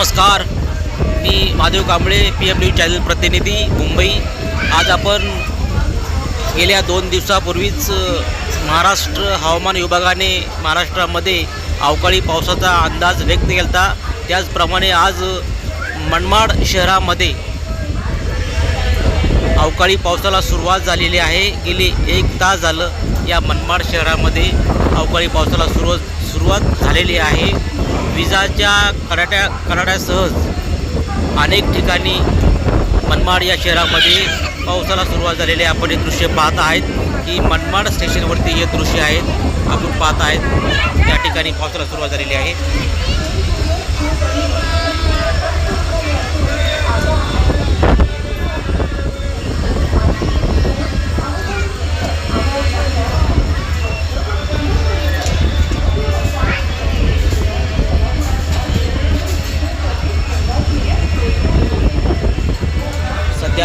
नमस्कार. मी Mahadev Kamble P M news channel प्रतिनिधी मुंबई. आज आपण गेल्या दोन दिवसापूर्वीच महाराष्ट्र हवामान विभागाने महाराष्ट्रामध्ये अवकाळी पावसाचा अंदाज व्यक्त केला होता त्याचप्रमाणे आज मनमाड शहरामध्ये अवकाळी पावसाला सुरुवात झालेली आहे. गेली एक तास झालं या मनमाड शहरामध्ये अवकाळी पावसाला सुरुवात झालेली आहे. विजाच्या कडाट्या कडाट्यासहज अनेक ठिकाणी मनमाड या शहरामध्ये पावसाला सुरुवात झालेली आहे. आपण हे दृश्य पाहत आहेत की मनमाड स्टेशनवरती हे दृश्य आहेत आपण पाहत आहेत त्या ठिकाणी पावसाला सुरुवात झालेली आहे.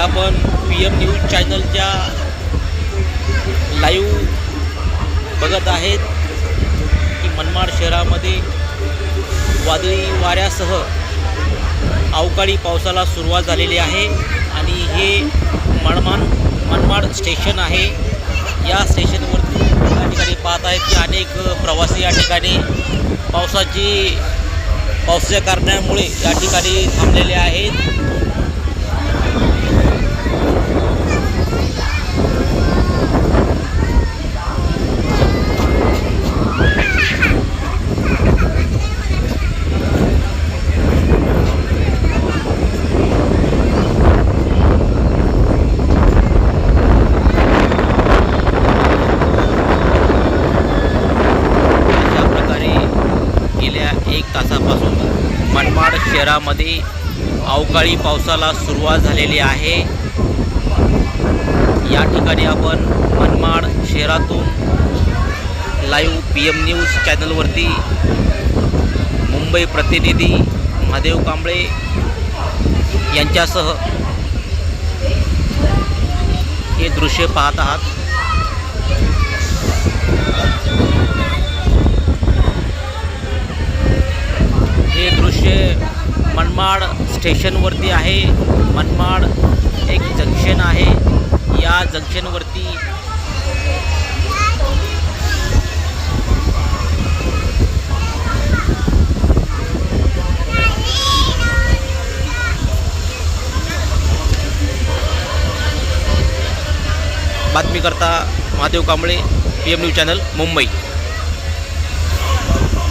आपण पी एम न्यूज चॅनलच्या लाईव्ह बघत आहेत की मनमाड शहरामध्ये वादळी वाऱ्यासह अवकाळी पावसाला सुरुवात झालेली आहे. आणि हे मनमान मनमाड स्टेशन आहे. या स्टेशनवरती या ठिकाणी पाहत आहेत की अनेक प्रवासी या ठिकाणी पावसाची पावसाच्या कारणामुळे या ठिकाणी थांबलेले आहेत. एक तासापासून मनमाड शहरामध्ये अवकाळी पावसाला सुरुवात झालेली आहे. या ठिकाणी आपण मनमाड शहरातून लाईव्ह पी एम न्यूज चॅनलवरती मुंबई प्रतिनिधी महादेव कांबळे यांच्यासह हे दृश्य पाहत आहात हे दृश्य मनमाड स्टेशनवरती आहे. मनमाड एक जंक्शन आहे. या जंक्शनवरती बातमीकर्ता Mahadev Kamble P M news channel Mumbai.